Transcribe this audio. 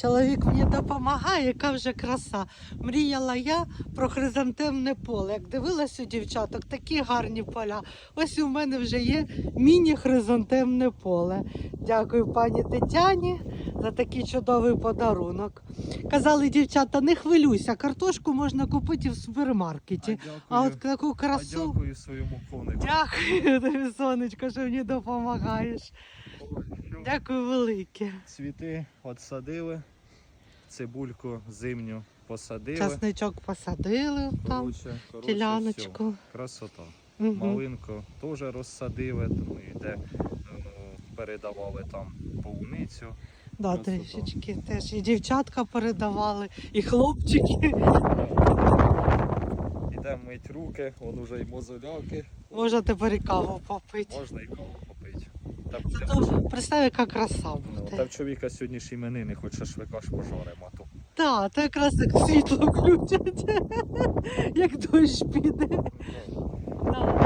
Чоловік мені допомагає, яка вже краса. Мріяла я про хризантемне поле. Як дивилась у дівчаток, такі гарні поля. Ось у мене вже є міні-хризантемне поле. Дякую пані Тетяні за такий чудовий подарунок. Казали дівчата, не хвилюйся, картошку можна купити в супермаркеті. А от таку красу. дякую своєму конику. Дякую тобі, сонечко, що мені допомагаєш. Дякую велике. Цвіти отсадили, цибульку зимню посадили. Часничок посадили там, діляночку. Красота. Мгм. Малинку теж розсадили, тому йде, ну, передавали там полуницю. Да, трішечки теж. І дівчатка передавали, і хлопчики. Йде мить руки, он уже й мозоляки, Можна тепер і каву попити. можна і каву попити. Та, Зато Представ, яка краса ну, та в чоловіка сьогодні ж іменини, хоч шашлика ж пожаримо. То. Так, то якраз як світло включать, як дощ піде. Ну,